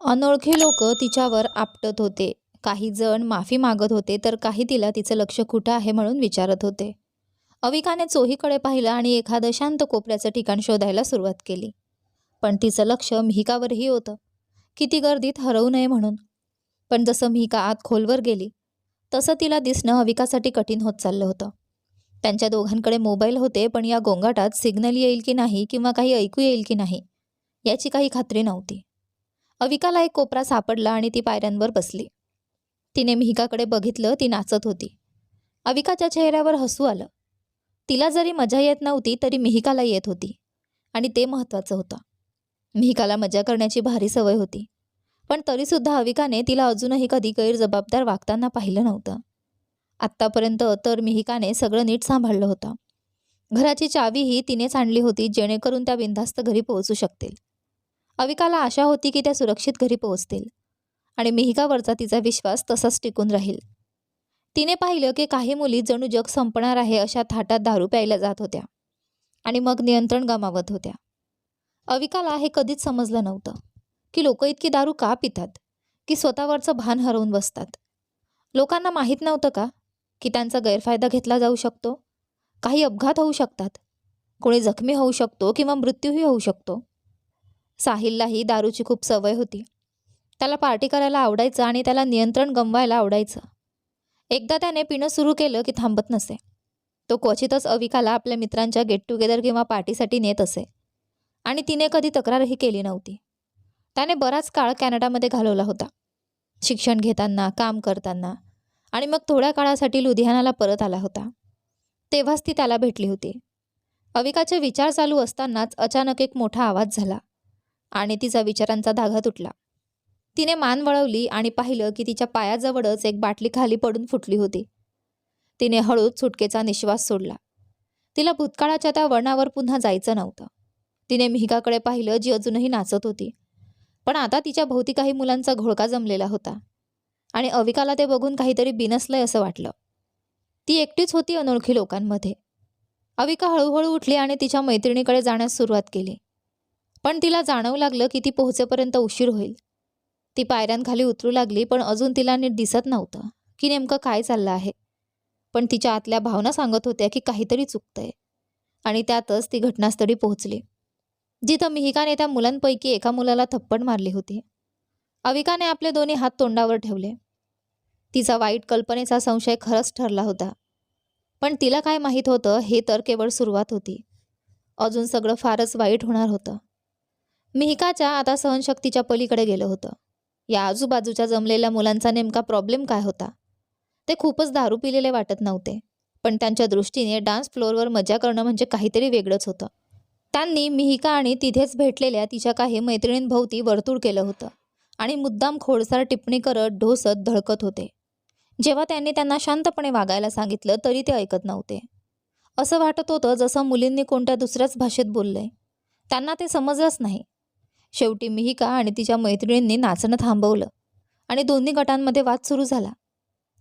अनोळखी लोक तिच्यावर आपटत होते. काही जण माफी मागत होते तर काही तिला तिचं लक्ष कुठं आहे म्हणून विचारत होते. अविकाने चोहीकडे पाहिलं आणि एखादं शांत कोपऱ्याचं ठिकाण शोधायला सुरुवात केली. पण तिचं लक्ष मिहिकावरही होतं. किती गर्दीत हरवू नये म्हणून. पण जसं मिहिका आत खोलवर गेली तसं तिला दिसणं अविकासाठी कठीण होत चाललं होतं. त्यांच्या दोघांकडे मोबाईल होते पण या गोंगाटात सिग्नल येईल की नाही किंवा काही ऐकू येईल की नाही याची काही खात्री नव्हती. अविकाला एक कोपरा सापडला आणि ती पायऱ्यांवर बसली. तिने मिहिकाकडे बघितलं ती नाचत होती. अविकाच्या चेहऱ्यावर हसू आलं. तिला जरी मजा येत नव्हती तरी मिहिकाला येत होती. आणि ते महत्त्वाचं होतं. मिहिकाला मजा करण्याची भारी सवय होती. पण तरीसुद्धा अविकाने तिला अजूनही कधी गैरजबाबदार वागताना पाहिलं नव्हतं. आत्तापर्यंत तर मिहिकाने सगळं नीट सांभाळलं होतं. घराची चावीही तिनेच आणली होती जेणेकरून त्या बिंधास्त घरी पोहोचू शकतील. अविकाला आशा होती की त्या सुरक्षित घरी पोहोचतील. आणि मिहिकावरचा तिचा विश्वास तसाच टिकून राहील. तिने पाहिलं की काही मुली जणू जग संपणार आहे अशा थाटात दारू प्यायला जात होत्या. आणि मग नियंत्रण गमावत होत्या. अविकाला हे कधीच समजलं नव्हतं की लोक इतकी दारू का पितात की स्वतःवरचं भान हरवून बसतात. लोकांना माहीत नव्हतं का की त्यांचा गैरफायदा घेतला जाऊ शकतो? काही अपघात होऊ शकतात? कोणी जखमी होऊ शकतो किंवा मृत्यूही होऊ शकतो? साहिललाही दारूची खूप सवय होती. त्याला पार्टी करायला आवडायचं आणि त्याला नियंत्रण गमवायला आवडायचं. एकदा त्याने पिणं सुरू केलं की थांबत नसे. तो क्वचितच अविकाला आपल्या मित्रांच्या गेट टुगेदर किंवा पार्टीसाठी नेत असे. आणि तिने कधी तक्रारही केली नव्हती. त्याने बराच काळ कॅनडामध्ये घालवला होता. शिक्षण घेताना काम करताना आणि मग थोड्या काळासाठी लुधियानाला परत आला होता. तेव्हाच ती त्याला भेटली होती. अविकाचे विचार चालू असतानाच अचानक एक मोठा आवाज झाला. आणि तिचा विचारांचा धागा तुटला. तिने मान वळवली आणि पाहिलं की तिच्या पायाजवळच एक बाटली खाली पडून फुटली होती. तिने हळूच सुटकेचा निश्वास सोडला. तिला भूतकाळाच्या त्या वळणावर पुन्हा जायचं नव्हतं. तिने मिहिकाकडे पाहिलं जी अजूनही नाचत होती. पण आता तिच्या भोवती काही मुलांचा घोळका जमलेला होता. आणि अविकाला ते बघून काहीतरी बिनसलंय असं वाटलं. ती एकटीच होती अनोळखी लोकांमध्ये. अविका हळूहळू उठली आणि तिच्या मैत्रिणीकडे जाण्यास सुरुवात केली. पण तिला जाणवू लागलं की ती पोहोचेपर्यंत उशीर होईल. ती पायऱ्यांखाली उतरू लागली पण अजून तिला नीट दिसत नव्हतं की नेमकं काय चाललं आहे. पण तिच्या आतल्या भावना सांगत होत्या की काहीतरी चुकतंय. आणि त्यातच ती घटनास्थळी पोहोचली. जिथं मिहिकाने त्या मुलांपैकी एका मुलाला थप्पड मारली होती. अविकाने आपले दोन्ही हात तोंडावर ठेवले. तिचा वाईट कल्पनेचा संशय खरंच ठरला होता. पण तिला काय माहीत होतं हे तर केवळ सुरुवात होती. अजून सगळं फारच वाईट होणार होतं. मिहिकाच्या आता सहनशक्तीच्या पलीकडे गेलं होतं. या आजूबाजूच्या जमलेल्या मुलांचा नेमका प्रॉब्लेम काय होता? ते खूपच दारू पिलेले वाटत नव्हते पण त्यांच्या दृष्टीने डान्स फ्लोअरवर मजा करणं म्हणजे काहीतरी वेगळंच होतं. त्यांनी मिहिका आणि तिथेच भेटलेल्या तिच्या काही मैत्रिणींभोवती वर्तुळ केलं होतं आणि मुद्दाम खोडसार टिप्पणी करत ढोसत धडकत होते. जेव्हा त्यांनी त्यांना शांतपणे वागायला सांगितलं तरी ते ऐकत नव्हते. असं वाटत होतं जसं मुलींनी कोणत्या दुसऱ्याच भाषेत बोललंय. त्यांना ते समजलंच नाही. शेवटी मिहिका आणि तिच्या मैत्रिणींनी नाचणं थांबवलं आणि दोन्ही गटांमध्ये वाद सुरू झाला.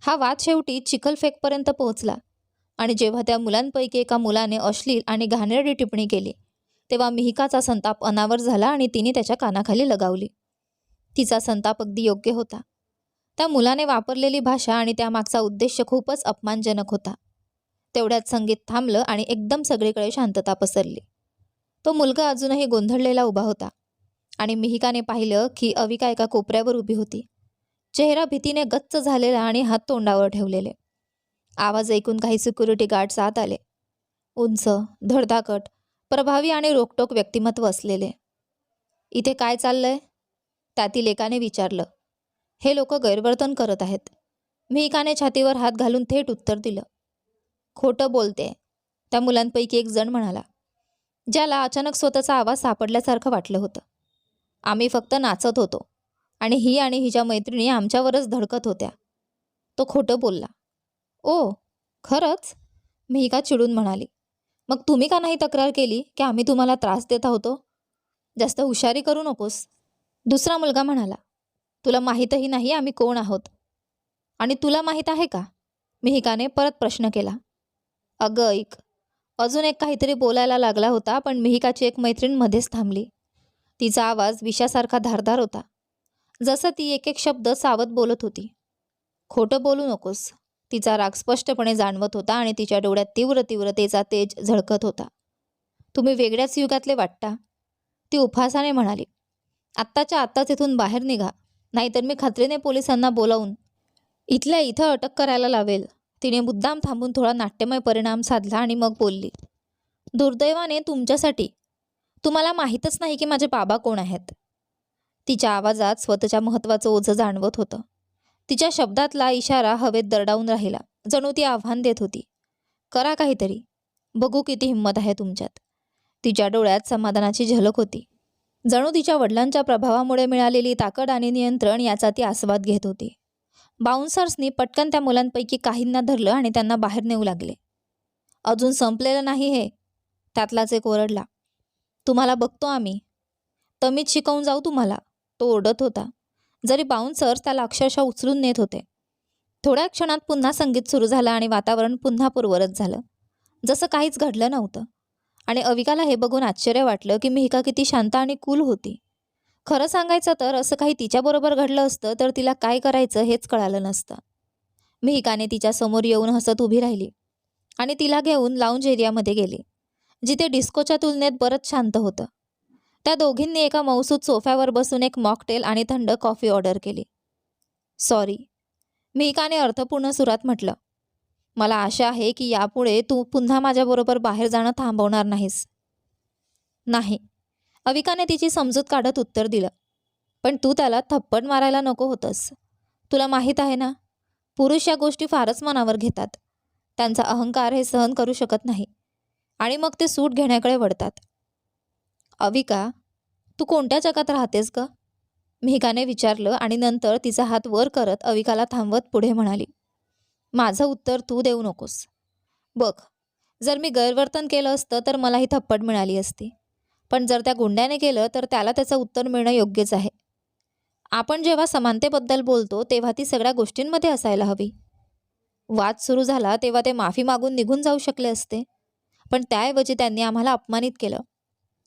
हा वाद शेवटी चिखलफेकपर्यंत पोहोचला आणि जेव्हा त्या मुलांपैकी एका मुलाने अश्लील आणि घाणेरडी टिप्पणी केली तेव्हा मिहिकाचा संताप अनावर झाला आणि तिने त्याच्या कानाखाली लगावली. तिचा संताप अगदी योग्य होता. त्या मुलाने वापरलेली भाषा आणि त्यामागचा उद्देश खूपच अपमानजनक होता. तेवढ्यात संगीत थांबलं आणि एकदम सगळीकडे शांतता पसरली. तो मुलगा अजूनही गोंधळलेला उभा होता. आणि मिहिकाने पाहिलं की अविका एका कोपऱ्यावर उभी होती. चेहरा भीतीने गच्च झालेला आणि हात तोंडावर ठेवलेले. आवाज ऐकून काही सिक्युरिटी गार्ड्स आत आले. उंच धडधाकट प्रभावी आणि रोकटोक व्यक्तिमत्व असलेले. इथे काय चाललंय? त्यातील एकाने विचारलं. हे लोक गैरवर्तन करत आहेत. मिहिकाने छातीवर हात घालून थेट उत्तर दिलं. खोटं बोलते त्या मुलांपैकी एक जण म्हणाला. ज्याला अचानक स्वतःचा आवाज सापडल्यासारखं वाटलं होतं. आम्ही फक्त नाचत होतो. आणि ही आणि हिच्या मैत्रिणी आमच्यावरच धडकत होत्या. तो खोटं बोलला. ओ खरंच? मिहिका चिडून म्हणाली. मग तुम्ही का नाही तक्रार केली की आम्ही तुम्हाला त्रास देत होतो जास्त हुशारी करू नकोस. दुसरा मुलगा म्हणाला. तुला माहीतही नाही आम्ही कोण आहोत. आणि तुला माहीत आहे का? मिहिकाने परत प्रश्न केला. अगं ऐक. अजून एक काहीतरी बोलायला लागला होता पण मिहिकाची एक मैत्रीण मध्येच थांबली. तिचा आवाज विषासारखा धारधार होता. जसं ती एक एक शब्द सावध बोलत होती. खोटं बोलू नकोस. तिचा राग स्पष्टपणे जाणवत होता आणि तिच्या डोळ्यात तीव्र तीव्रतेचा तेज झळकत होता. तुम्ही वेगळ्याच युगातले वाटता. ती उपहासाने म्हणाली. आत्ताच्या आत्ताच इथून बाहेर निघा. नाहीतर मी खात्रीने पोलिसांना बोलावून इथल्या इथं अटक करायला लावेल. तिने मुद्दाम थांबून थोडा नाट्यमय परिणाम साधला आणि मग बोलली. दुर्दैवाने तुमच्यासाठी तुम्हाला माहीतच नाही की माझे बाबा कोण आहेत. तिच्या आवाजात स्वतःच्या महत्त्वाचं ओझं जाणवत होतं. तिच्या शब्दातला इशारा हवेत दरडावून राहिला. जणू ती आव्हान देत होती. करा काहीतरी. बघू किती हिंमत आहे तुमच्यात. तिच्या डोळ्यात समाधानाची झलक होती. जणू तिच्या वडिलांच्या प्रभावामुळे मिळालेली ताकद आणि नियंत्रण याचा ती आस्वाद घेत होती. बाउन्सर्सनी पटकन त्या मुलांपैकी काहींना धरलं आणि त्यांना बाहेर नेऊ लागले. अजून संपलेलं नाही हे. त्यातलाच एक ओरडला. तुम्हाला बघतो आम्ही. तमीच शिकवून जाऊ तुम्हाला. तो ओरडत होता. जरी बाउन्सर्स त्याला अक्षरशः उचलून नेत होते. थोड्या क्षणात पुन्हा संगीत सुरू झालं आणि वातावरण पुन्हा पूर्वरत झालं. जसं काहीच घडलं नव्हतं. आणि अविकाला हे बघून आश्चर्य वाटलं की मिहिका किती शांत आणि कूल होती. खरं सांगायचं तर असं काही तिच्याबरोबर घडलं असतं तर तिला काय करायचं हेच कळालं नसतं. मिहिकाने तिच्यासमोर येऊन हसत उभी राहिली आणि तिला घेऊन लाऊंज एरियामध्ये गेली. जिथे डिस्कोच्या तुलनेत बरंच शांत होतं. त्या दोघींनी एका मौसूद सोफ्यावर बसून एक मॉकटेल आणि थंड कॉफी ऑर्डर केली. सॉरी मिहिकाने अर्थपूर्ण सुरात म्हटलं. मला आशा आहे की यापुढे तू पुन्हा माझ्याबरोबर बाहेर जाणं थांबवणार नाहीस. नाही. अविकाने तिची समजूत काढत उत्तर दिलं. पण तू त्याला थप्पड मारायला नको होतंस. तुला माहीत आहे ना पुरुष या गोष्टी फारच मनावर घेतात. त्यांचा अहंकार हे सहन करू शकत नाही. आणि मग ते सूट घेण्याकडे वळतात. अविका तू कोणत्या जगात राहतेस ग? मेघाने विचारलं आणि नंतर तिचा हात वर करत अविकाला थांबवत पुढे म्हणाली माझं उत्तर तू देऊ नकोस. बघ जर मी गैरवर्तन केलं असतं तर मला ही थप्पड मिळाली असती. पण जर त्या गुंड्याने केलं तर त्याला त्याचं उत्तर मिळणं योग्यच आहे. आपण जेव्हा समानतेबद्दल बोलतो तेव्हा ती सगळ्या गोष्टींमध्ये असायला हवी. वाद सुरू झाला तेव्हा ते माफी मागून निघून जाऊ शकले असते. पण त्याऐवजी त्यांनी आम्हाला अपमानित केलं.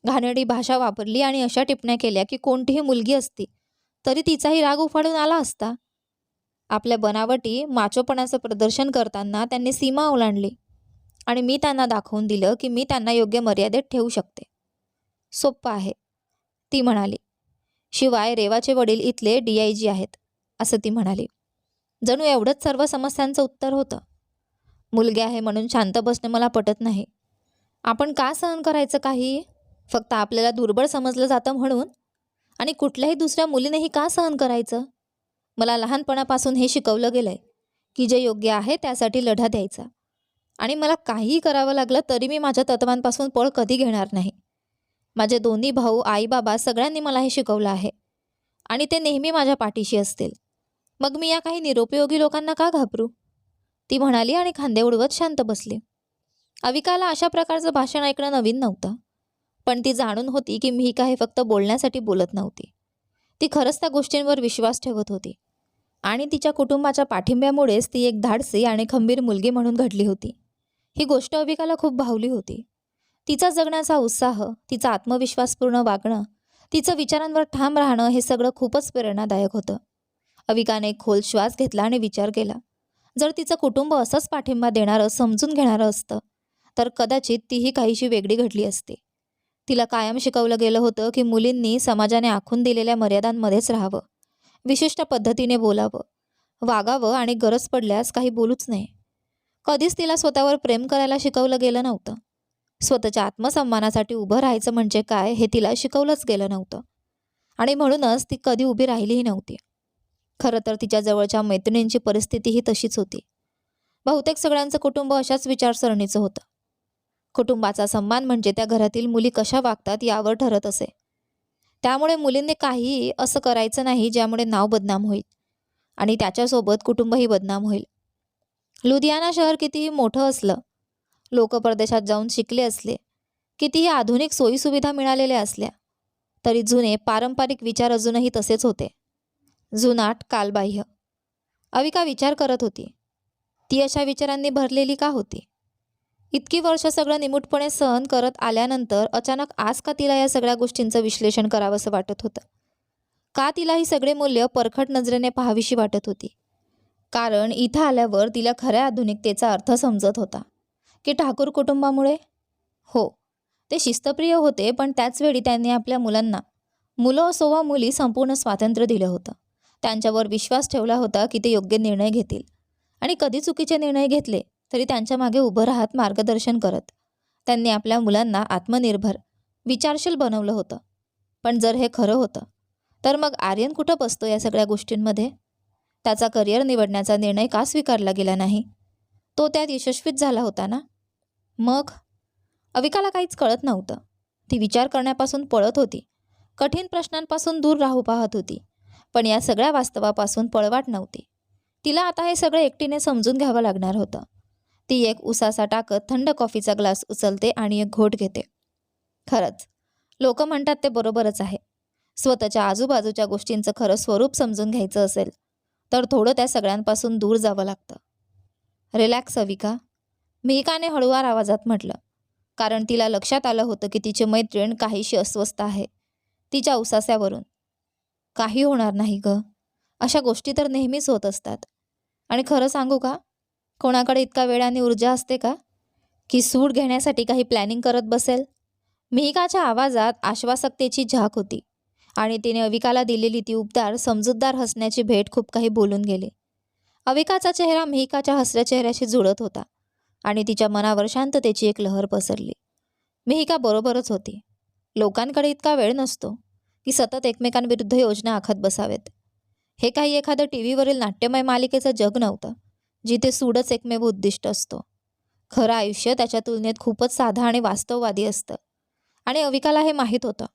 घाणेरडी भाषा वापरली आणि अशा टिप्पण्या केल्या की कोणतीही मुलगी असती तरी तिचाही राग उफाडून आला असता. आपल्या बनावटी माचोपणाचं प्रदर्शन करताना त्यांनी सीमा ओलांडली आणि मी त्यांना दाखवून दिलं की मी त्यांना योग्य मर्यादेत ठेवू शकते. सोप्पं आहे. ती म्हणाली शिवाय रेवाचे वडील इथले डी आय जी आहेत असं ती म्हणाली. जणू एवढंच सर्व समस्यांचं उत्तर होतं. मुलगी आहे म्हणून शांत बसणे मला पटत नाही. आपण का सहन करायचं काही? फक्त आपल्याला दुर्बळ समजलं जातं म्हणून? आणि कुठल्याही दुसऱ्या मुलीनेही का सहन करायचं? मला लहानपणापासून हे शिकवलं गेलं आहे की जे योग्य आहे त्यासाठी लढा द्यायचा. आणि मला काहीही करावं लागलं तरी मी माझ्या तत्वांपासून पळ कधी घेणार नाही. माझे दोन्ही भाऊ आई बाबा सगळ्यांनी मला हे शिकवलं आहे. आणि ते नेहमी माझ्या पाठीशी असतील. मग मी या काही निरुपयोगी लोकांना का घाबरू? ती म्हणाली आणि खांदे उडवत शांत बसली. अविकाला अशा प्रकारचं भाषण ऐकणं नवीन नव्हतं. पण ती जाणून होती की मी काही फक्त बोलण्यासाठी बोलत नव्हती. ती खरंच त्या गोष्टींवर विश्वास ठेवत होती. आणि तिच्या कुटुंबाच्या पाठिंब्यामुळेच ती एक धाडसी आणि खंबीर मुलगी म्हणून घडली होती. ही गोष्ट अविकाला खूप भावली होती. तिचा जगण्याचा उत्साह तिचा आत्मविश्वासपूर्ण वागणं तिचं विचारांवर ठाम राहणं हे सगळं खूपच प्रेरणादायक होतं. अविकाने खोल श्वास घेतला आणि विचार केला. जर तिचं कुटुंब असंच पाठिंबा देणारं समजून घेणारं असतं तर कदाचित तीही काहीशी वेगळी घडली असती. तिला कायम शिकवलं गेलं होतं की मुलींनी समाजाने आखून दिलेल्या मर्यादांमध्येच राहावं. विशिष्ट पद्धतीने बोलावं. वागावं आणि गरज पडल्यास काही बोलूच नये. कधीच तिला स्वतःवर प्रेम करायला शिकवलं गेलं नव्हतं. स्वतःच्या आत्मसन्मानासाठी उभं राहायचं म्हणजे काय हे तिला शिकवलंच गेलं नव्हतं. आणि म्हणूनच ती कधी उभी राहिलीही नव्हती. खरं तर तिच्या जवळच्या मैत्रिणींची परिस्थितीही तशीच होती. बहुतेक सगळ्यांचं कुटुंब अशाच विचारसरणीचं होतं. कुटुंबाचा सन्मान म्हणजे त्या घरातील मुली कशा वागतात यावर ठरत असे. त्यामुळे मुलींनी काहीही असं करायचं नाही ज्यामुळे नाव बदनाम होईल आणि त्याच्यासोबत कुटुंबही बदनाम होईल. लुधियाना शहर कितीही मोठं असलं लोक परदेशात जाऊन शिकले असले कितीही आधुनिक सोयीसुविधा मिळालेल्या असल्या तरी जुने पारंपरिक विचार अजूनही तसेच होते. जुनाट कालबाह्य. अविका विचार करत होती ती अशा विचारांनी भरलेली का होती? इतकी वर्ष सगळं निमूटपणे सहन करत आल्यानंतर अचानक आज का तिला या सगळ्या गोष्टींचं विश्लेषण करावंसं वाटत होतं? का तिला ही सगळे मूल्य परखट नजरेने पाहावीशी वाटत होती? कारण इथं आल्यावर तिला खऱ्या आधुनिकतेचा अर्थ समजत होता. की ठाकूर कुटुंबामुळे? हो. ते शिस्तप्रिय होते पण त्याचवेळी त्यांनी आपल्या मुलांना मुलं असो वा मुली संपूर्ण स्वातंत्र्य दिलं होतं. त्यांच्यावर विश्वास ठेवला होता की ते योग्य निर्णय घेतील. आणि कधी चुकीचे निर्णय घेतले? तरी त्यांच्या मागे उभं राहत मार्गदर्शन करत. त्यांनी आपल्या मुलांना आत्मनिर्भर विचारशील बनवलं होतं. पण जर हे खरं होतं तर मग आर्यन कुठं बसतो या सगळ्या गोष्टींमध्ये? त्याचा करिअर निवडण्याचा निर्णय का स्वीकारला गेला नाही? तो त्यात यशस्वीच झाला होता ना? मग? अविकाला काहीच कळत नव्हतं. ती विचार करण्यापासून पळत होती. कठीण प्रश्नांपासून दूर राहू पाहत होती. पण या सगळ्या वास्तवापासून पळवाट नव्हती. तिला आता हे सगळं एकटीने समजून घ्यावं लागणार होतं. ती एक उसासा टाकत थंड कॉफीचा ग्लास उचलते आणि एक घोट घेते. खरंच लोक म्हणतात ते बरोबरच आहे. स्वतःच्या आजूबाजूच्या गोष्टींचं खरं स्वरूप समजून घ्यायचं असेल तर थोडं त्या सगळ्यांपासून दूर जावं लागतं. रिलॅक्स अविका. मिहिकाने हळुवार आवाजात म्हटलं कारण तिला लक्षात आलं होतं की तिची मैत्रीण काहीशी अस्वस्थ आहे तिच्या उसास्यावरून. काही होणार नाही ग. अशा गोष्टी तर नेहमीच होत असतात. आणि खरं सांगू का? कोणाकडे इतका वेळ आणि ऊर्जा असते का? की सूट घेण्यासाठी काही प्लॅनिंग करत बसेल? मिहिकाच्या आवाजात आश्वासकतेची झाक होती आणि तिने अविकाला दिलेली ती उबदार समजूतदार हसण्याची भेट खूप काही बोलून गेली. अविकाचा चेहरा मिहिकाच्या हसऱ्या चेहऱ्याशी जुळत होता आणि तिच्या मनावर शांततेची एक लहर पसरली. मिहिका बरोबरच होती. लोकांकडे इतका वेळ नसतो की सतत एकमेकांविरुद्ध योजना आखत बसावेत. हे काही एखादं टी व्हीवरील नाट्यमय मालिकेचं जग नव्हतं. जिथे सूडच एकमेव उद्दिष्ट असतो. खरं आयुष्य त्याच्या तुलनेत खूपच साधा आणि वास्तववादी असतं. आणि अविकाला हे माहीत होतं.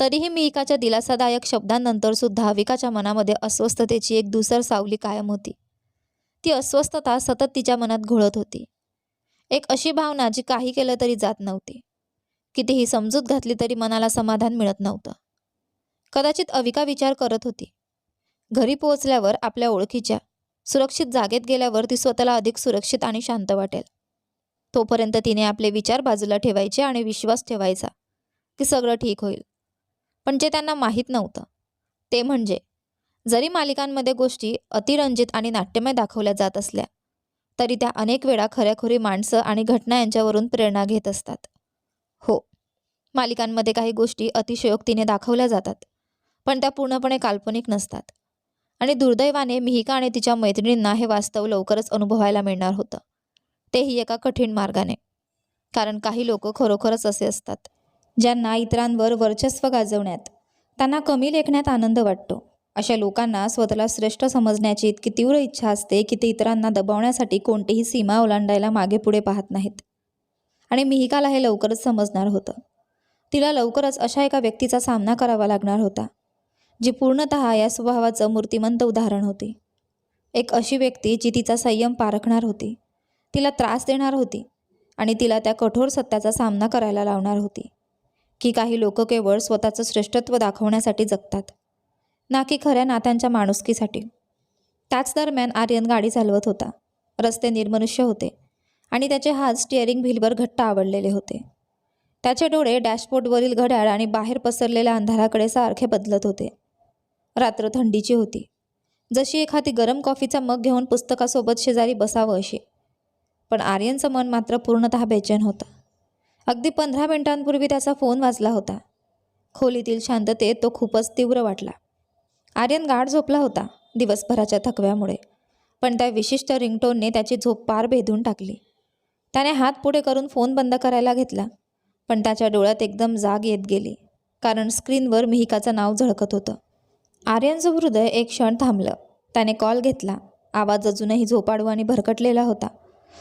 तरीही मिहिकाच्या दिलासादायक शब्दांनंतर सुद्धा अविकाच्या मनामध्ये अस्वस्थतेची एक दुसर सावली कायम होती. ती अस्वस्थता सतत तिच्या मनात घोळत होती. एक अशी भावना जी काही केलं तरी जात नव्हती. कितीही समजूत घातली तरी मनाला समाधान मिळत नव्हतं. कदाचित अविका विचार करत होती. घरी पोहोचल्यावर आपल्या ओळखीच्या सुरक्षित जागेत गेल्यावर ती स्वतःला अधिक सुरक्षित आणि शांत वाटेल. तोपर्यंत तिने आपले विचार बाजूला ठेवायचे आणि विश्वास ठेवायचा. की सगळं ठीक होईल. पण जे त्यांना माहीत नव्हतं ते म्हणजे जरी मालिकांमध्ये गोष्टी अतिरंजित आणि नाट्यमय दाखवल्या जात असल्या तरी त्या अनेक वेळा खऱ्याखुरी माणसं आणि घटना यांच्यावरून प्रेरणा घेत असतात. हो मालिकांमध्ये काही गोष्टी अतिशयोक्तीने दाखवल्या जातात पण त्या पूर्णपणे काल्पनिक नसतात. आणि दुर्दैवाने मिहिका आणि तिच्या मैत्रिणींना हे वास्तव लवकरच अनुभवायला मिळणार होतं. तेही एका कठीण मार्गाने. कारण काही लोक खरोखरच असे असतात ज्यांना इतरांवर वर्चस्व गाजवण्यात त्यांना कमी लेखण्यात आनंद वाटतो. अशा लोकांना स्वतःला श्रेष्ठ समजण्याची इतकी तीव्र इच्छा असते की ते इतरांना दबावण्यासाठी कोणतीही सीमा ओलांडायला मागे पुढे पाहत नाहीत. आणि मिहिकाला हे लवकरच समजणार होतं. तिला लवकरच अशा एका व्यक्तीचा सामना करावा लागणार होता. जी पूर्णतः या स्वभावाचं मूर्तिमंत उदाहरण होती. एक अशी व्यक्ती जी तिचा संयम पारखणार होती. तिला त्रास देणार होती आणि तिला त्या कठोर सत्याचा सामना करायला लावणार होती. की काही लोक केवळ स्वतःचं श्रेष्ठत्व दाखवण्यासाठी जगतात. ना की खऱ्या नात्यांच्या माणुसकीसाठी. त्याच दरम्यान आर्यन गाडी चालवत होता. रस्ते निर्मनुष्य होते आणि त्याचे हात स्टिअरिंग व्हीलवर घट्ट आवडलेले होते. त्याचे डोळे डॅशबोर्डवरील घड्याळ आणि बाहेर पसरलेल्या अंधाराकडे सारखे बदलत होते. रात्र थंडीची होती. जशी एखादी गरम कॉफीचा मग घेऊन पुस्तकासोबत शेजारी बसावं अशी पण आर्यनचं मन मात्र पूर्णतः बेचैन होतं. अगदी पंधरा मिनिटांपूर्वी त्याचा फोन वाजला होता. खोलीतील शांततेत तो खूपच तीव्र वाटला. आर्यन गाढ झोपला होता दिवसभराच्या थकव्यामुळे. पण त्या विशिष्ट रिंगटोनने त्याची झोप पार भेदून टाकली. त्याने हात पुढे करून फोन बंद करायला घेतला पण त्याच्या डोळ्यात एकदम जाग येत गेली कारण स्क्रीनवर मिहिकाचं नाव झळकत होतं. आर्यनचं हृदय एक क्षण थांबलं. त्याने कॉल घेतला. आवाज अजूनही झोपाडू आणि भरकटलेला होता.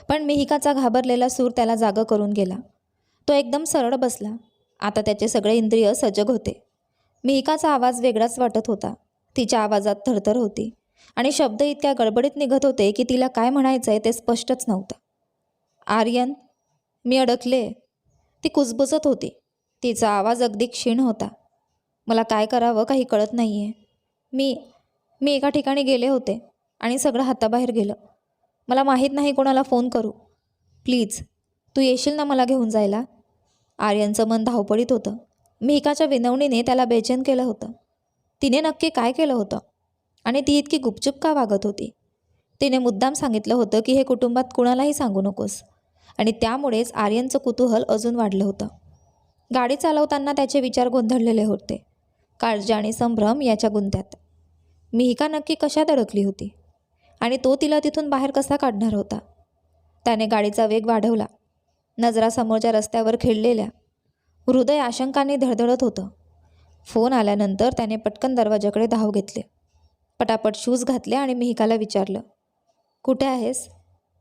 पण मिहिकाचा घाबरलेला सूर त्याला जागं करून गेला. तो एकदम सरळ बसला. आता त्याचे सगळे इंद्रिय सजग होते. मिहिकाचा आवाज वेगळाच वाटत होता. तिच्या आवाजात थरथर होती. आणि शब्द इतक्या गडबडीत निघत होते की तिला काय म्हणायचं आहे ते स्पष्टच नव्हतं. आर्यन मी अडकले. ती कुजबुजत होती. तिचा आवाज अगदी क्षीण होता. मला काय करावं काही कळत नाही आहे मी मी एका ठिकाणी गेले होते आणि सगळं हाताबाहेर गेलं. मला माहीत नाही कोणाला फोन करू. प्लीज तू येशील ना मला घेऊन जायला? आर्यनचं मन धावपळीत होतं. मिहिकाच्या विनवणीने त्याला बेचैन केलं होतं. तिने नक्की काय केलं होतं? आणि ती इतकी गुपचूप का वागत होती? तिने मुद्दाम सांगितलं होतं की हे कुटुंबात कुणालाही सांगू नकोस. आणि त्यामुळेच आर्यनचं कुतूहल अजून वाढलं होतं. गाडी चालवताना त्याचे विचार गोंधळलेले होते. काळजी आणि संभ्रम याच्या गुंत्यात. मिहिका नक्की कशात अडकली होती? आणि तो तिला तिथून बाहेर कसा काढणार होता? त्याने गाडीचा वेग वाढवला. नजरा समोरच्या रस्त्यावर खेळलेल्या. हृदय आशंकाने धडधडत होतं. फोन आल्यानंतर त्याने पटकन दरवाजाकडे धाव घेतले. पटापट शूज घातले आणि मिहिकाला विचारलं कुठे आहेस?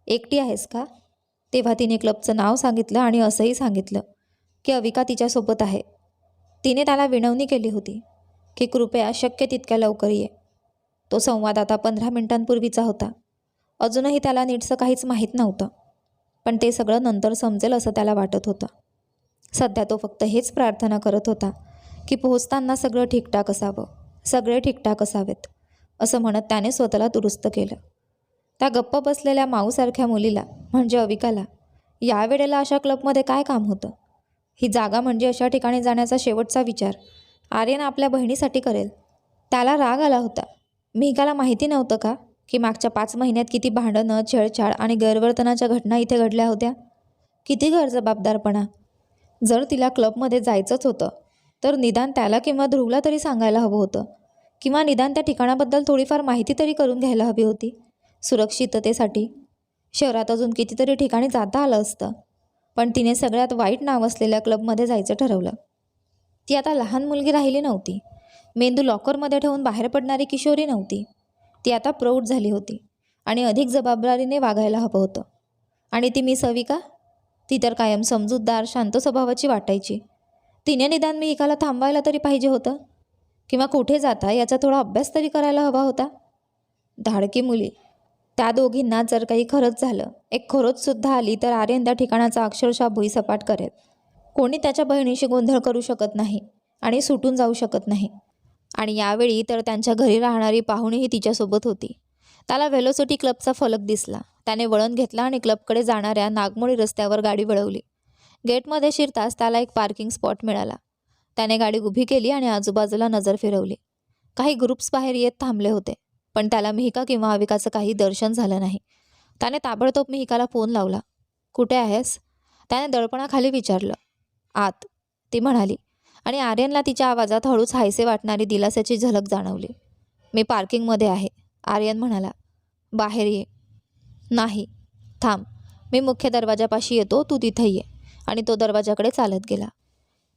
एकटी आहेस का? तेव्हा तिने क्लबचं नाव सांगितलं आणि असंही सांगितलं की अविका तिच्यासोबत आहे. तिने त्याला विनवणी केली होती की कृपया शक्य तितक्या लवकर ये. तो संवाद आता पंधरा मिनिटांपूर्वीचा होता. अजूनही त्याला नीटसं काहीच माहीत नव्हतं. पण ते सगळं नंतर समजेल असं त्याला वाटत होतं. सध्या तो फक्त हेच प्रार्थना करत होता की पोहोचताना सगळं ठीकठाक असावं सगळे ठीकठाक असावेत असं म्हणत त्याने स्वतःला दुरुस्त केलं. त्या गप्प बसलेल्या माऊसारख्या मुलीला म्हणजे अविकाला या वेळेला अशा क्लबमध्ये काय काम होतं? ही जागा म्हणजे अशा ठिकाणी जाण्याचा शेवटचा विचार आर्यन आपल्या बहिणीसाठी करेल. त्याला राग आला होता. मेघाला माहिती नव्हतं का की मागच्या पाच महिन्यात किती भांडणं छेडछाड आणि गैरवर्तनाच्या घटना इथे घडल्या होत्या? किती गैरजबाबदारपणा. जर तिला क्लबमध्ये जायचंच होतं तर निदान त्याला किंवा ध्रुवला तरी सांगायला हवं होतं किंवा निदान त्या ठिकाणाबद्दल थोडीफार माहिती तरी करून घ्यायला हवी होती सुरक्षिततेसाठी. शहरात अजून कितीतरी ठिकाणी जाता आलं असतं पण तिने सगळ्यात वाईट नाव असलेल्या क्लबमध्ये जायचं ठरवलं. ती आता लहान मुलगी राहिली नव्हती मेंदू लॉकरमध्ये ठेवून बाहेर पडणारी किशोरी नव्हती. ती आता प्रौढ झाली होती आणि अधिक जबाबदारीने वागायला हवं होतं. आणि ती मी सविका ती तर कायम समजूतदार शांत स्वभावाची वाटायची. तिने निदान मी एकाला थांबायला तरी पाहिजे होतं? किंवा कुठे जाता याचा थोडा अभ्यास तरी करायला हवा होता? धाडकी मुली. त्या दोघींना जर काही खरंच झालं एक खरोचसुद्धा आली तर आर्यन त्या ठिकाणाचा अक्षरशः भुईसपाट करेल. कोणी त्याच्या बहिणीशी गोंधळ करू शकत नाही आणि सुटून जाऊ शकत नाही. आणि यावेळी तर त्यांच्या घरी राहणारी पाहुणीही तिच्यासोबत होती. त्याला व्हेलोसिटी क्लबचा फलक दिसला. त्याने वळण घेतला आणि क्लबकडे जाणाऱ्या नागमोडी रस्त्यावर गाडी वळवली. गेटमध्ये शिरताच त्याला एक पार्किंग स्पॉट मिळाला. त्याने गाडी उभी केली आणि आजूबाजूला नजर फिरवली. काही ग्रुप्स बाहेर येत थांबले होते पण त्याला मिहिका किंवा अविकाचं काही दर्शन झालं नाही. त्याने ताबडतोब मिहिकाला फोन लावला. कुठे आहेस? त्याने दडपणाखाली विचारलं. आत. ती म्हणाली आणि आर्यनला तिच्या आवाजात हळूच हायसे वाटणारी दिलासाची झलक जाणवली. मी पार्किंगमध्ये आहे आर्यन म्हणाला. बाहेर ये. नाही. थांब. मी मुख्य दरवाजापाशी येतो. तू तिथं ये. आणि तो दरवाजाकडे चालत गेला.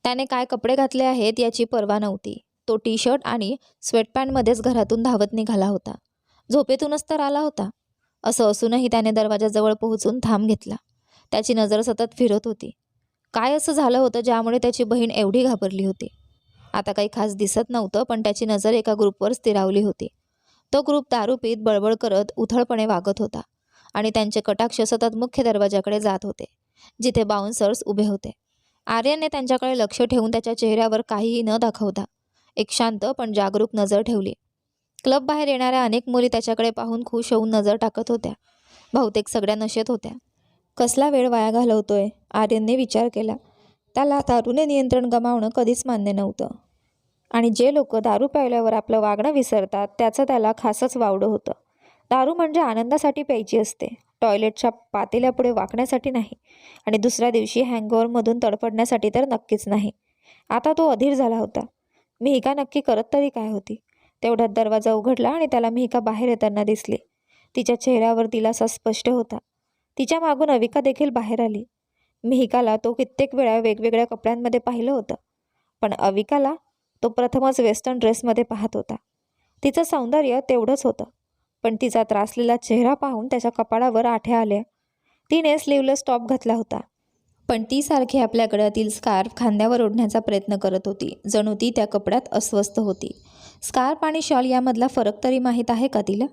त्याने काय कपडे घातले आहेत याची पर्वा नव्हती. तो टी शर्ट आणि स्वेटपॅन्टमध्येच घरातून धावत निघाला होता. झोपेतूनच तर आला होता. असं असूनही त्याने दरवाजाजवळ पोहोचून थांब घेतला. त्याची नजर सतत फिरत होती. काय असं झालं होतं ज्यामुळे त्याची बहीण एवढी घाबरली होती? आता काही खास दिसत नव्हतं पण त्याची नजर एका ग्रुपवर स्थिरावली होती. तो ग्रुप दारू पीत बळबळ करत उथळपणे वागत होता आणि त्यांचे कटाक्ष सतत मुख्य दरवाजाकडे जात होते जिथे बाउन्सर्स उभे होते. आर्यनने त्यांच्याकडे लक्ष ठेवून त्याच्या चेहऱ्यावर काहीही न दाखवता एक शांत पण जागरूक नजर ठेवली. क्लब बाहेर येणाऱ्या अनेक मुली त्याच्याकडे पाहून खुश होऊन नजर टाकत होत्या. बहुतेक सगळ्या नशेत होत्या. कसला वेळ वाया घालवतोय? आर्यनने विचार केला. त्याला दारूने नियंत्रण गमावणं कधीच मान्य नव्हतं. आणि जे लोक दारू प्यायल्यावर आपलं वागणं विसरतात त्याचं त्याला खासच वावडं होतं. दारू म्हणजे आनंदासाठी प्यायची असते. टॉयलेटच्या पातेल्यापुढे वाकण्यासाठी नाही. आणि दुसऱ्या दिवशी हँगओव्हरमधून तडफडण्यासाठी तर नक्कीच नाही. आता तो अधीर झाला होता. मिहिका नक्की करत तरी काय होती? तेवढ्यात दरवाजा उघडला आणि त्याला मिहिका बाहेर येताना दिसली. तिच्या चेहऱ्यावर दिलासा स्पष्ट होता. तिच्या मागून अविका देखील बाहेर आली. मिहिकाला तो कित्येक वेळा वेगवेगळ्या कपड्यांमध्ये पाहिलं होतं. पण अविकाला तो प्रथमच वेस्टर्न ड्रेसमध्ये पाहत होता. तिचं सौंदर्य तेवढंच होतं. पण तिचा त्रासलेला चेहरा पाहून त्याच्या कपाळावर आठ्या आल्या. तिने स्लीवलेस टॉप घातला होता. पण ती सारखी आपल्या गळ्यातील स्कार्फ खांद्यावर ओढण्याचा प्रयत्न करत होती. जणू ती त्या कपड्यात अस्वस्थ होती. स्कार्फ आणि शॉल यामधला फरक तरी माहीत आहे का तिला?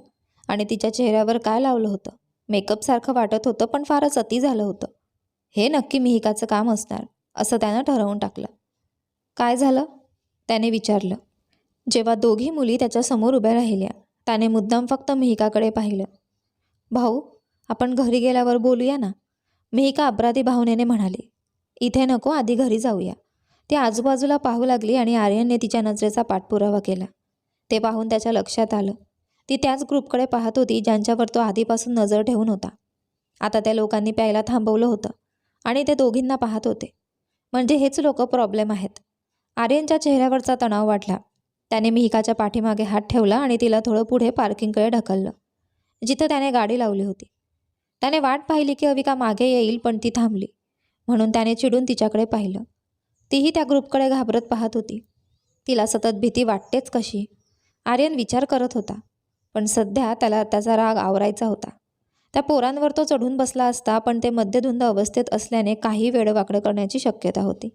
आणि तिच्या चेहऱ्यावर काय लावलं होतं? मेकअपसारखं वाटत होतं पण फारच अति झालं होतं. हे नक्की मिहिकाचं काम असणार असं त्यानं ठरवून टाकलं. काय झालं? त्याने विचारलं. जेव्हा दोघी मुली त्याच्यासमोर उभ्या राहिल्या त्याने मुद्दाम फक्त मिहिकाकडे पाहिलं. भाऊ आपण घरी गेल्यावर बोलूया ना? मिहिका अपराधी भावनेने म्हणाली. इथे नको आधी घरी जाऊया. ती आजूबाजूला पाहू लागली आणि आर्यनने तिच्या नजरेचा पाठपुरावा केला. ते पाहून त्याच्या लक्षात आलं. ती त्याच ग्रुपकडे पाहत होती ज्यांच्यावर तो आधीपासून नजर ठेवून होता. आता त्या लोकांनी प्यायला थांबवलं होतं आणि ते दोघींना पाहत होते. म्हणजे हेच लोक प्रॉब्लेम आहेत. आर्यनच्या चेहऱ्यावरचा तणाव वाढला. त्याने मिहिकाच्या पाठीमागे हात ठेवला आणि तिला थोडं पुढे पार्किंगकडे ढकललं जिथं त्याने गाडी लावली होती. त्याने वाट पाहिली की अविका मागे येईल पण ती थांबली. म्हणून त्याने चिडून तिच्याकडे पाहिलं. तीही त्या ग्रुपकडे घाबरत पाहत होती. तिला सतत भीती वाटतेच कशी? आर्यन विचार करत होता. पण सध्या त्याला त्याचा राग आवरायचा होता. त्या पोरांवर तो चढून बसला असता पण ते मध्यधुंद अवस्थेत असल्याने काही वेळ वाकडं करण्याची शक्यता होती.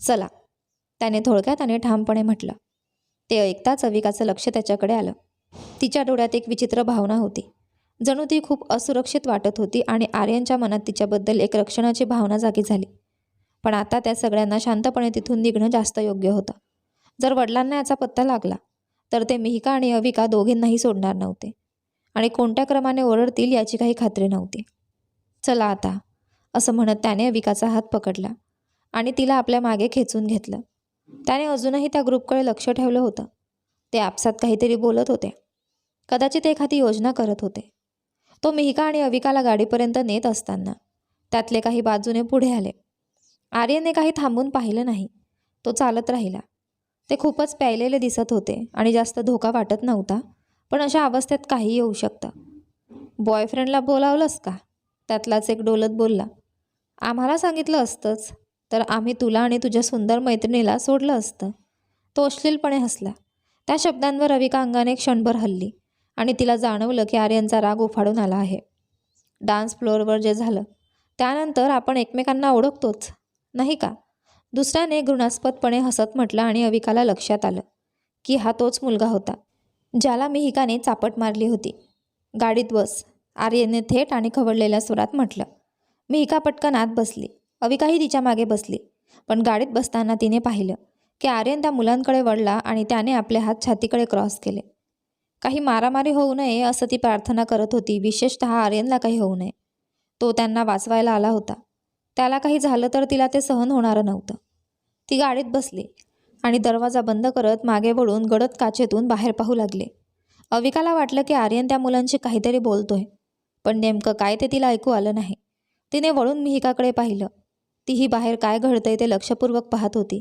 चला त्याने थोडक्यात आणि ठामपणे म्हटलं. ते ऐकताच अविकाचं लक्ष त्याच्याकडे आलं. तिच्या डोळ्यात एक विचित्र भावना होती. जणू ती खूप असुरक्षित वाटत होती आणि आर्यनच्या मनात तिच्याबद्दल एक रक्षणाची भावना जागी झाली. पण आता त्या सगळ्यांना शांतपणे तिथून निघणं जास्त योग्य होतं. जर वडिलांना याचा पत्ता लागला तर ते मिहिका आणि अविका दोघींनाही सोडणार नव्हते. आणि कोणत्या क्रमाने ओरडतील याची काही खात्री नव्हती. चला आता असं म्हणत त्याने अविकाचा हात पकडला आणि तिला आपल्या मागे खेचून घेतलं. त्याने अजूनही त्या ग्रुपकडे लक्ष ठेवलं होतं. ते आपसात काहीतरी बोलत होते. कदाचित एखादी योजना करत होते. तो मिहिका आणि अविकाला गाडीपर्यंत नेत असताना त्यातले काही बाजूने पुढे आले. आर्यने काही थांबून पाहिलं नाही. तो चालत राहिला. ते खूपच प्यायलेले दिसत होते आणि जास्त धोका वाटत नव्हता. पण अशा अवस्थेत काही येऊ शकतं. बॉयफ्रेंडला बोलावलंस का? त्यातलाच एक डोलत बोलला. आम्हाला सांगितलं असतंच तर आम्ही तुला आणि तुझ्या सुंदर मैत्रिणीला सोडलं असतं. तो अश्लीलपणे हसला. त्या शब्दांवर रविका अंगाने क्षणभर हल्ली आणि तिला जाणवलं की आर्यनचा राग उफाडून आला आहे. डान्स फ्लोअरवर जे झालं त्यानंतर आपण एकमेकांना ओळखतोच नाही का? दुसऱ्याने घृणास्पदपणे हसत म्हटलं आणि अविकाला लक्षात आलं की हा तोच मुलगा होता ज्याला मिहिकाने चापट मारली होती. गाडीत बस आर्यने थेट आणि खवळलेल्या स्वरात म्हटलं. मिहिका पटकन आत बसली. अविकाही तिच्यामागे बसली. पण गाडीत बसताना तिने पाहिलं की आर्यन त्या मुलांकडे वळला आणि त्याने आपले हात छातीकडे क्रॉस केले. काही मारामारी होऊ नये असं ती प्रार्थना करत होती. विशेषतः आर्यनला काही होऊ नये. तो त्यांना वाचवायला आला होता. त्याला काही झालं तर तिला ते सहन होणारं नव्हतं. ती गाडीत बसली आणि दरवाजा बंद करत मागे वळून गडद काचेतून बाहेर पाहू लागले. अविकाला वाटलं की आर्यन त्या मुलांशी काहीतरी बोलतोय पण नेमकं काय ते तिला ऐकू आलं नाही. तिने वळून मिहिकाकडे पाहिलं. तीही बाहेर काय घडतंय ते लक्षपूर्वक पाहत होती.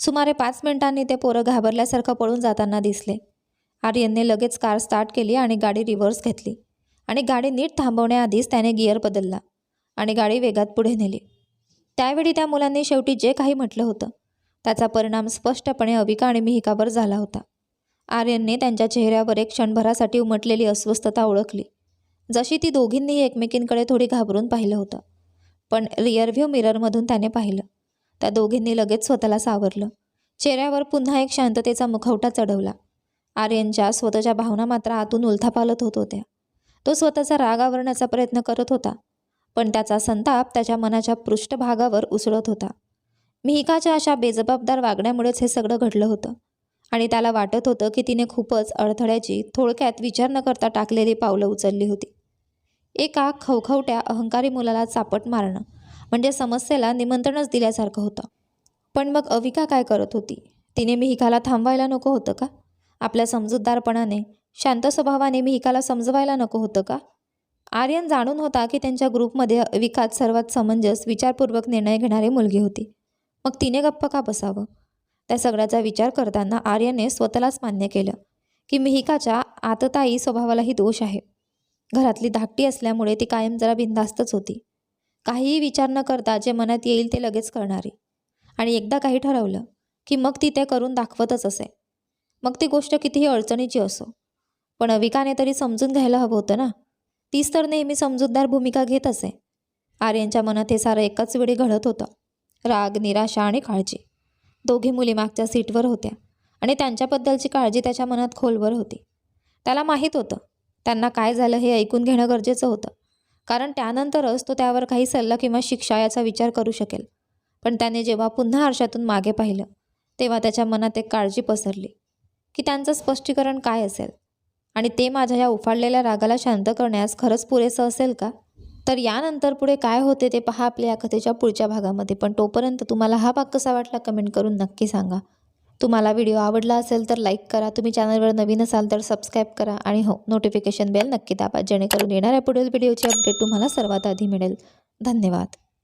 सुमारे पाच मिनिटांनी ते पोरं घाबरल्यासारखं पळून जाताना दिसले. आर्यनने लगेच कार स्टार्ट केली आणि गाडी रिव्हर्स घेतली आणि गाडी नीट थांबवण्याआधीच त्याने गिअर बदलला. आणि गाडी वेगात पुढे नेली. त्यावेळी त्या मुलांनी शेवटी जे काही म्हटलं होतं त्याचा परिणाम स्पष्टपणे अविका आणि मिहिकावर झाला होता. आर्यनने त्यांच्या चेहऱ्यावर एक क्षणभरासाठी उमटलेली अस्वस्थता ओळखली. जशी ती दोघींनीही एकमेकींकडे थोडी घाबरून पाहिलं होतं पण रिअरव्ह्यू मिररमधून त्याने पाहिलं. त्या दोघींनी लगेच स्वतःला सावरलं. चेहऱ्यावर पुन्हा एक शांततेचा मुखवटा चढवला. आर्यनच्या स्वतःच्या भावना मात्र आतून उलथापालत होत होत्या. तो स्वतःचा राग आवरण्याचा प्रयत्न करत होता पण त्याचा संताप त्याच्या मनाच्या पृष्ठभागावर उसळत होता. मिहिकाच्या अशा बेजबाबदार वागण्यामुळेच हे सगळं घडलं होतं. आणि त्याला वाटत होतं की तिने खूपच अडथळ्याची थोडक्यात विचार न करता टाकलेली पावलं उचलली होती. एका खवखवट्या अहंकारी मुलाला चापट मारणं म्हणजे समस्येला निमंत्रणच दिल्यासारखं होतं. पण मग अविका काय करत होती? तिने मिहिकाला थांबवायला नको होतं का? आपल्या समजूतदारपणाने शांत स्वभावाने मिहिकाला समजवायला नको होतं का? आर्यन जाणून होता की त्यांच्या ग्रुपमध्ये विकास सर्वात समंजस विचारपूर्वक निर्णय घेणारी मुलगी होती. मग तिने गप्प का बसावं? त्या सगळ्याचा विचार करताना आर्यनने स्वतःलाच मान्य केलं की मिहिकाच्या आतताई स्वभावालाही दोष आहे. घरातली धाकटी असल्यामुळे ती कायम जरा बिनधास्तच होती. काहीही विचार न करता जे मनात येईल ते लगेच करणारी. आणि एकदा काही ठरवलं की मग ती ते करून दाखवतच असे. मग ती गोष्ट कितीही अडचणीची असो. पण अविकाने तरी समजून घ्यायला हवं होतं ना? तीच तर नेहमी समजूतदार भूमिका घेत असे. आर्यनच्या मनात हे सारं एकाच वेळी घडत होतं. राग निराशा आणि काळजी. दोघी मुली मागच्या सीटवर होत्या आणि त्यांच्याबद्दलची काळजी त्याच्या मनात खोलवर होती. त्याला माहीत होतं त्यांना काय झालं हे ऐकून घेणं गरजेचं होतं. कारण त्यानंतरच तो त्यावर काही सल्ला किंवा शिक्षा याचा विचार करू शकेल. पण त्याने जेव्हा पुन्हा आरशातून मागे पाहिलं तेव्हा त्याच्या मनात एक काळजी पसरली. की त्यांचं स्पष्टीकरण काय असेल? आणि ते माझ्या या उफाळलेल्या रागाला शांत करण्यास खरंच पुरेसं असेल का? तर यानंतर पुढे काय होते ते पहा आपल्या या कथेच्या पुढच्या भागामध्ये. पण तोपर्यंत तुम्हाला हा भाग कसा वाटला कमेंट करून नक्की सांगा. तुम्हाला व्हिडिओ आवडला असेल तर लाईक करा. तुम्ही चॅनलवर नवीन असाल तर सबस्क्राईब करा आणि हो नोटिफिकेशन बेल नक्की दाबा जेणेकरून येणाऱ्या पुढील व्हिडिओची अपडेट तुम्हाला सर्वात आधी मिळेल. धन्यवाद.